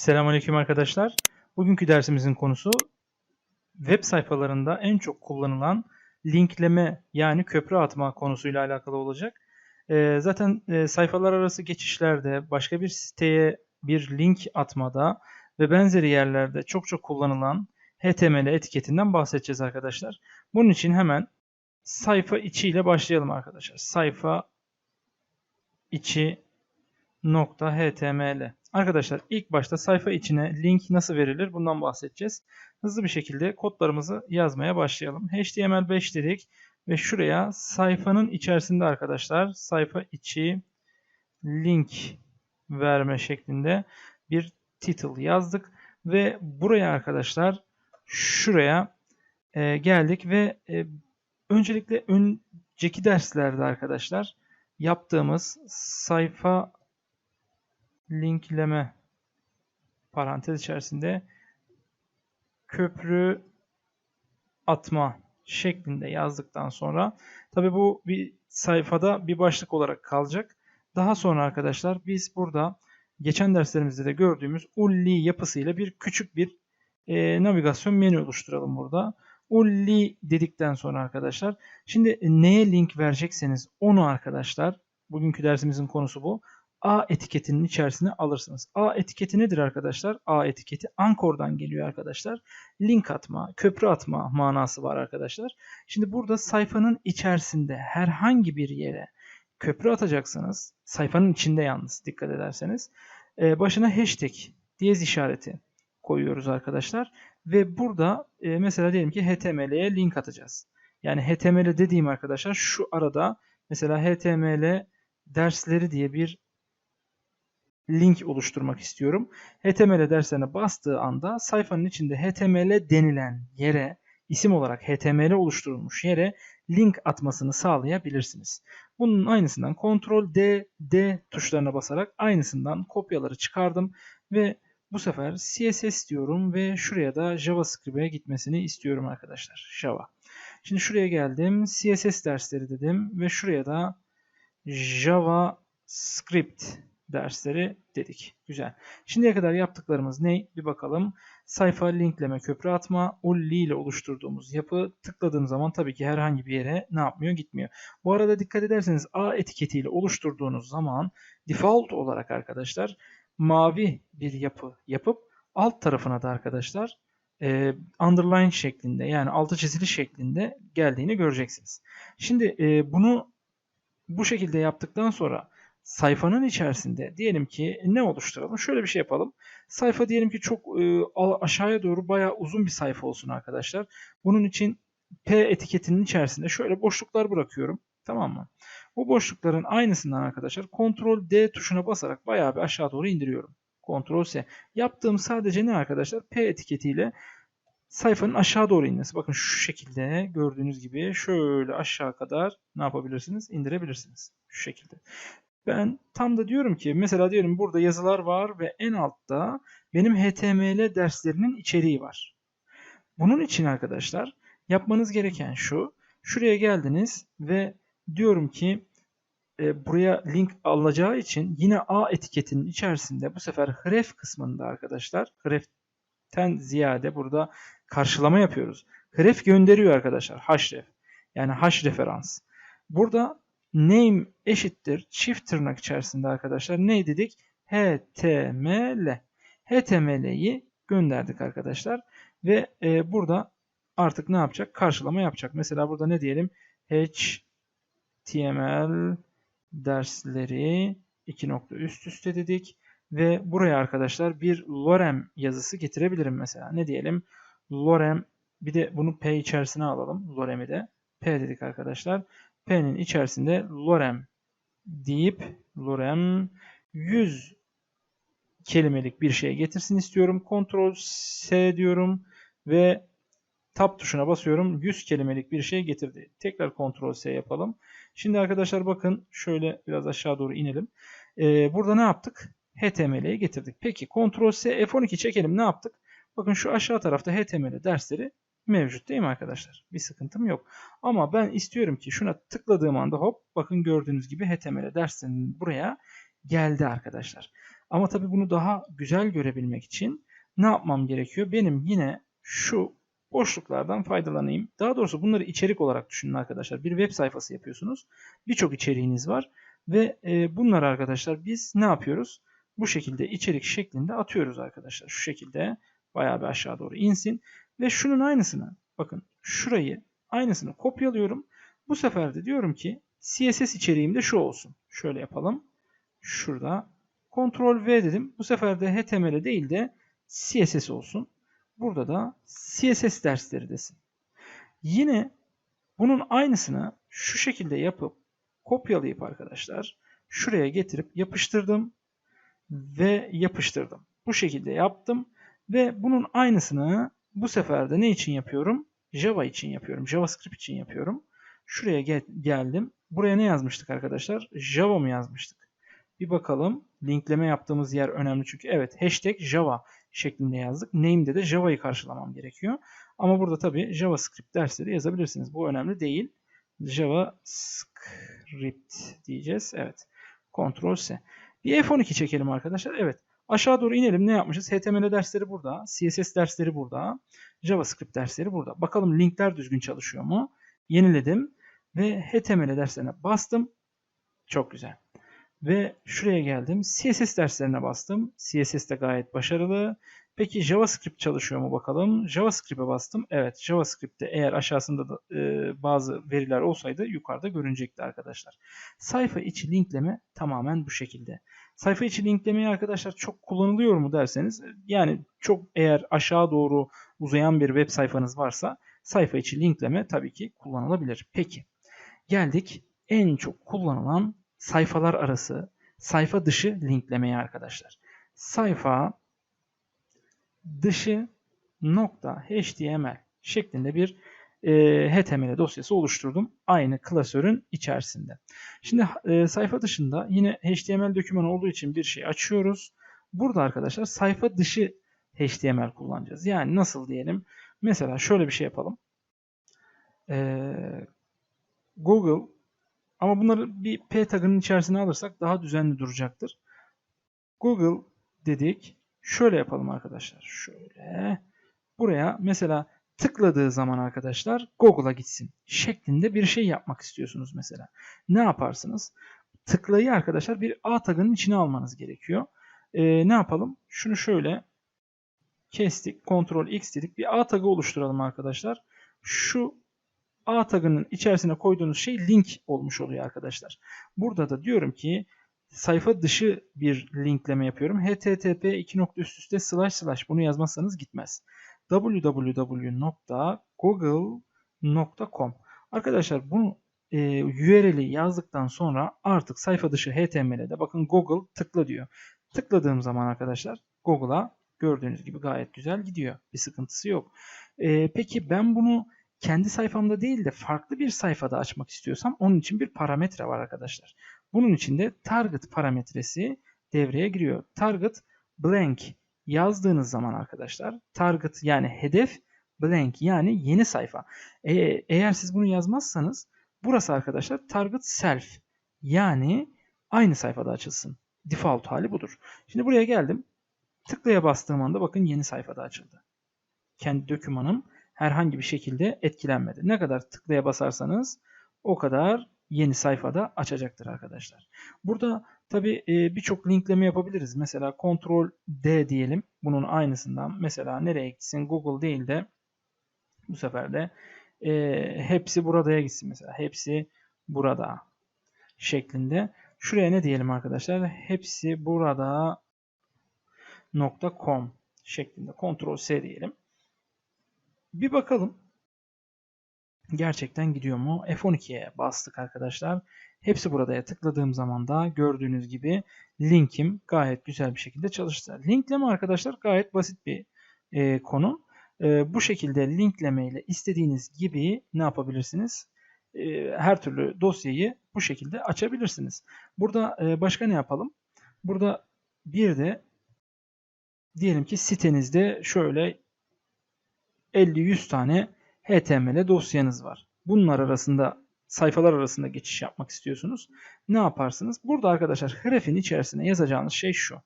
Selamünaleyküm arkadaşlar. Bugünkü dersimizin konusu web sayfalarında en çok kullanılan linkleme yani köprü atma konusuyla alakalı olacak. Ee, zaten e, sayfalar arası geçişlerde, başka bir siteye bir link atmada ve benzeri yerlerde çok çok kullanılan HTML etiketinden bahsedeceğiz arkadaşlar. Bunun için hemen sayfa içi ile başlayalım arkadaşlar. Sayfa içi nokta html. Arkadaşlar ilk başta sayfa içine link nasıl verilir bundan bahsedeceğiz. Hızlı bir şekilde kodlarımızı yazmaya başlayalım. HTML5 dedik ve şuraya sayfanın içerisinde arkadaşlar sayfa içi link verme şeklinde bir title yazdık ve buraya arkadaşlar şuraya e, geldik ve e, öncelikle önceki derslerde arkadaşlar yaptığımız sayfa linkleme parantez içerisinde köprü atma şeklinde yazdıktan sonra tabi bu bir sayfada bir başlık olarak kalacak. Daha sonra arkadaşlar biz burada geçen derslerimizde de gördüğümüz ulli yapısıyla bir küçük bir e, navigasyon menü oluşturalım burada. Ulli dedikten sonra arkadaşlar şimdi neye link verecekseniz onu arkadaşlar bugünkü dersimizin konusu bu. A etiketinin içerisine alırsınız. A etiketi nedir arkadaşlar? A etiketi Ankor'dan geliyor arkadaşlar. Link atma, köprü atma manası var arkadaşlar. Şimdi burada sayfanın içerisinde herhangi bir yere köprü atacaksınız. Sayfanın içinde yalnız dikkat ederseniz. Ee, başına hashtag, diyez işareti koyuyoruz arkadaşlar. Ve burada e, mesela diyelim ki HTML'ye link atacağız. Yani HTML dediğim arkadaşlar şu arada mesela HTML dersleri diye bir link oluşturmak istiyorum. HTML derslerine bastığı anda sayfanın içinde HTML denilen yere isim olarak HTML oluşturulmuş yere link atmasını sağlayabilirsiniz. Bunun aynısından Ctrl D, D tuşlarına basarak aynısından kopyaları çıkardım ve bu sefer CSS diyorum ve şuraya da JavaScript'e gitmesini istiyorum arkadaşlar. Java. Şimdi şuraya geldim. CSS dersleri dedim ve şuraya da JavaScript dersleri dedik. Güzel. Şimdiye kadar yaptıklarımız ne? Bir bakalım. Sayfa linkleme, köprü atma, ulli ile oluşturduğumuz yapı tıkladığım zaman tabii ki herhangi bir yere ne yapmıyor? Gitmiyor. Bu arada dikkat ederseniz A etiketiyle oluşturduğunuz zaman default olarak arkadaşlar mavi bir yapı yapıp alt tarafına da arkadaşlar e, underline şeklinde yani altı çizili şeklinde geldiğini göreceksiniz. Şimdi e, bunu bu şekilde yaptıktan sonra sayfanın içerisinde diyelim ki ne oluşturalım? Şöyle bir şey yapalım. Sayfa diyelim ki çok e, aşağıya doğru bayağı uzun bir sayfa olsun arkadaşlar. Bunun için P etiketinin içerisinde şöyle boşluklar bırakıyorum. Tamam mı? Bu boşlukların aynısından arkadaşlar Ctrl D tuşuna basarak bayağı bir aşağı doğru indiriyorum. Ctrl S. Yaptığım sadece ne arkadaşlar? P etiketiyle sayfanın aşağı doğru inmesi. Bakın şu şekilde gördüğünüz gibi şöyle aşağı kadar ne yapabilirsiniz? İndirebilirsiniz. Şu şekilde. Ben tam da diyorum ki mesela diyorum burada yazılar var ve en altta benim HTML derslerinin içeriği var. Bunun için arkadaşlar yapmanız gereken şu. Şuraya geldiniz ve diyorum ki e, buraya link alacağı için yine A etiketinin içerisinde bu sefer href kısmında arkadaşlar hreften ziyade burada karşılama yapıyoruz. Href gönderiyor arkadaşlar. Href. Yani hash referans. Burada name eşittir çift tırnak içerisinde arkadaşlar ne dedik? html. html'yi gönderdik arkadaşlar. Ve e, burada artık ne yapacak? Karşılama yapacak. Mesela burada ne diyelim? html dersleri iki nokta üst üste dedik. Ve buraya arkadaşlar bir lorem yazısı getirebilirim mesela. Ne diyelim? Lorem bir de bunu p içerisine alalım. Lorem'i de. P dedik arkadaşlar. P'nin içerisinde lorem deyip lorem 100 kelimelik bir şey getirsin istiyorum. Ctrl S diyorum ve tab tuşuna basıyorum. 100 kelimelik bir şey getirdi. Tekrar Ctrl S yapalım. Şimdi arkadaşlar bakın şöyle biraz aşağı doğru inelim. Ee, burada ne yaptık? HTML'ye getirdik. Peki Ctrl S F12 çekelim ne yaptık? Bakın şu aşağı tarafta HTML dersleri mevcut değil mi arkadaşlar? Bir sıkıntım yok. Ama ben istiyorum ki şuna tıkladığım anda hop bakın gördüğünüz gibi HTML dersinin buraya geldi arkadaşlar. Ama tabii bunu daha güzel görebilmek için ne yapmam gerekiyor? Benim yine şu boşluklardan faydalanayım. Daha doğrusu bunları içerik olarak düşünün arkadaşlar. Bir web sayfası yapıyorsunuz. Birçok içeriğiniz var. Ve e, bunları arkadaşlar biz ne yapıyoruz? Bu şekilde içerik şeklinde atıyoruz arkadaşlar. Şu şekilde bayağı bir aşağı doğru insin. Ve şunun aynısını bakın şurayı aynısını kopyalıyorum. Bu sefer de diyorum ki CSS içeriğimde şu olsun. Şöyle yapalım. Şurada Ctrl V dedim. Bu sefer de HTML değil de CSS olsun. Burada da CSS dersleri desin. Yine bunun aynısını şu şekilde yapıp kopyalayıp arkadaşlar şuraya getirip yapıştırdım ve yapıştırdım. Bu şekilde yaptım ve bunun aynısını bu sefer de ne için yapıyorum? Java için yapıyorum. JavaScript için yapıyorum. Şuraya gel geldim. Buraya ne yazmıştık arkadaşlar? Java mı yazmıştık? Bir bakalım. Linkleme yaptığımız yer önemli çünkü evet hashtag Java şeklinde yazdık. Name'de de Java'yı karşılamam gerekiyor. Ama burada tabii JavaScript dersleri yazabilirsiniz. Bu önemli değil. JavaScript diyeceğiz. Evet. Ctrl S. Bir F12 çekelim arkadaşlar. Evet. Aşağı doğru inelim. Ne yapmışız? HTML dersleri burada. CSS dersleri burada. JavaScript dersleri burada. Bakalım linkler düzgün çalışıyor mu? Yeniledim. Ve HTML derslerine bastım. Çok güzel. Ve şuraya geldim. CSS derslerine bastım. CSS de gayet başarılı. Peki JavaScript çalışıyor mu bakalım. JavaScript'e bastım. Evet JavaScript'te eğer aşağısında da, e, bazı veriler olsaydı yukarıda görünecekti arkadaşlar. Sayfa içi linkleme tamamen bu şekilde. Sayfa içi linklemeyi arkadaşlar çok kullanılıyor mu derseniz yani çok eğer aşağı doğru uzayan bir web sayfanız varsa sayfa içi linkleme tabii ki kullanılabilir. Peki geldik en çok kullanılan sayfalar arası, sayfa dışı linklemeye arkadaşlar. Sayfa dışı nokta html şeklinde bir e, HTML dosyası oluşturdum. Aynı klasörün içerisinde. Şimdi e, sayfa dışında yine HTML dokümanı olduğu için bir şey açıyoruz. Burada arkadaşlar sayfa dışı HTML kullanacağız. Yani nasıl diyelim? Mesela şöyle bir şey yapalım. E, Google ama bunları bir P tagının içerisine alırsak daha düzenli duracaktır. Google dedik. Şöyle yapalım arkadaşlar. Şöyle. Buraya mesela tıkladığı zaman arkadaşlar Google'a gitsin şeklinde bir şey yapmak istiyorsunuz mesela. Ne yaparsınız? Tıklayı arkadaşlar bir A tagının içine almanız gerekiyor. Ee, ne yapalım? Şunu şöyle kestik. Ctrl X dedik. Bir A tagı oluşturalım arkadaşlar. Şu A tagının içerisine koyduğunuz şey link olmuş oluyor arkadaşlar. Burada da diyorum ki sayfa dışı bir linkleme yapıyorum. http 2 üst üste slash slash bunu yazmazsanız gitmez. www.google.com Arkadaşlar bunu e, URL'i yazdıktan sonra artık sayfa dışı HTML'de bakın Google tıkla diyor. Tıkladığım zaman arkadaşlar Google'a gördüğünüz gibi gayet güzel gidiyor. Bir sıkıntısı yok. E, peki ben bunu kendi sayfamda değil de farklı bir sayfada açmak istiyorsam onun için bir parametre var arkadaşlar. Bunun için de target parametresi devreye giriyor. Target blank yazdığınız zaman arkadaşlar target yani hedef blank yani yeni sayfa. E, eğer siz bunu yazmazsanız burası arkadaşlar target self yani aynı sayfada açılsın. Default hali budur. Şimdi buraya geldim. Tıklaya bastığım anda bakın yeni sayfada açıldı. Kendi dokümanım herhangi bir şekilde etkilenmedi. Ne kadar tıklaya basarsanız o kadar yeni sayfada açacaktır arkadaşlar. Burada tabi e, birçok linkleme yapabiliriz. Mesela Ctrl D diyelim. Bunun aynısından mesela nereye gitsin? Google değil de bu sefer de e, hepsi buradaya gitsin mesela. Hepsi burada şeklinde. Şuraya ne diyelim arkadaşlar? Hepsi burada .com şeklinde. Ctrl S diyelim. Bir bakalım. Gerçekten gidiyor mu? F12'ye bastık arkadaşlar. Hepsi buradaya tıkladığım zaman da gördüğünüz gibi linkim gayet güzel bir şekilde çalıştı. Linkleme arkadaşlar gayet basit bir e, konu. E, bu şekilde linkleme ile istediğiniz gibi ne yapabilirsiniz? E, her türlü dosyayı bu şekilde açabilirsiniz. Burada e, başka ne yapalım? Burada bir de diyelim ki sitenizde şöyle 50-100 tane HTML dosyanız var. Bunlar arasında sayfalar arasında geçiş yapmak istiyorsunuz. Ne yaparsınız? Burada arkadaşlar href'in içerisine yazacağınız şey şu.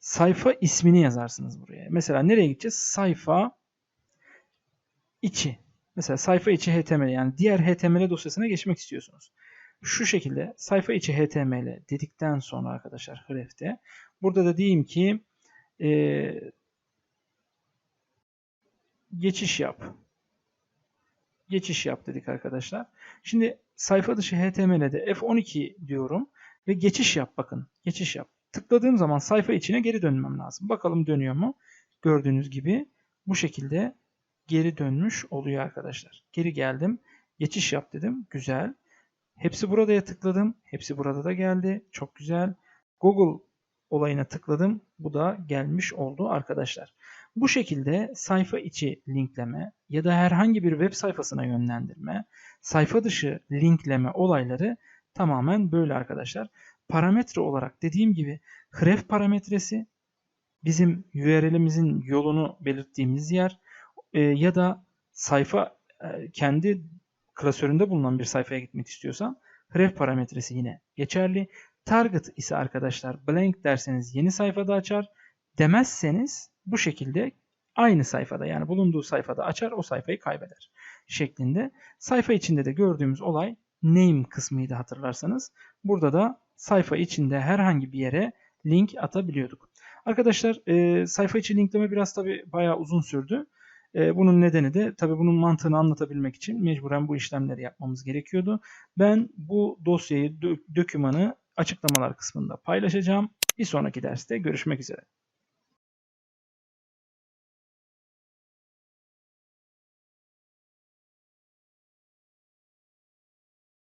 sayfa ismini yazarsınız buraya. Mesela nereye gideceğiz? Sayfa içi. Mesela sayfa içi HTML yani diğer HTML dosyasına geçmek istiyorsunuz. Şu şekilde sayfa içi HTML dedikten sonra arkadaşlar href'te burada da diyeyim ki e, geçiş yap. Geçiş yap dedik arkadaşlar. Şimdi sayfa dışı HTML'de F12 diyorum ve geçiş yap bakın. Geçiş yap. Tıkladığım zaman sayfa içine geri dönmem lazım. Bakalım dönüyor mu? Gördüğünüz gibi bu şekilde geri dönmüş oluyor arkadaşlar. Geri geldim. Geçiş yap dedim. Güzel. Hepsi buradaya tıkladım. Hepsi burada da geldi. Çok güzel. Google olayına tıkladım. Bu da gelmiş oldu arkadaşlar. Bu şekilde sayfa içi linkleme ya da herhangi bir web sayfasına yönlendirme, sayfa dışı linkleme olayları tamamen böyle arkadaşlar. Parametre olarak dediğim gibi href parametresi bizim URL'imizin yolunu belirttiğimiz yer e, ya da sayfa e, kendi klasöründe bulunan bir sayfaya gitmek istiyorsam href parametresi yine geçerli. Target ise arkadaşlar blank derseniz yeni sayfada açar. Demezseniz bu şekilde aynı sayfada yani bulunduğu sayfada açar o sayfayı kaybeder şeklinde. Sayfa içinde de gördüğümüz olay name kısmıydı hatırlarsanız. Burada da sayfa içinde herhangi bir yere link atabiliyorduk. Arkadaşlar e, sayfa içi linkleme biraz tabi bayağı uzun sürdü. E, bunun nedeni de tabi bunun mantığını anlatabilmek için mecburen bu işlemleri yapmamız gerekiyordu. Ben bu dosyayı, dö- dokümanı açıklamalar kısmında paylaşacağım. Bir sonraki derste görüşmek üzere.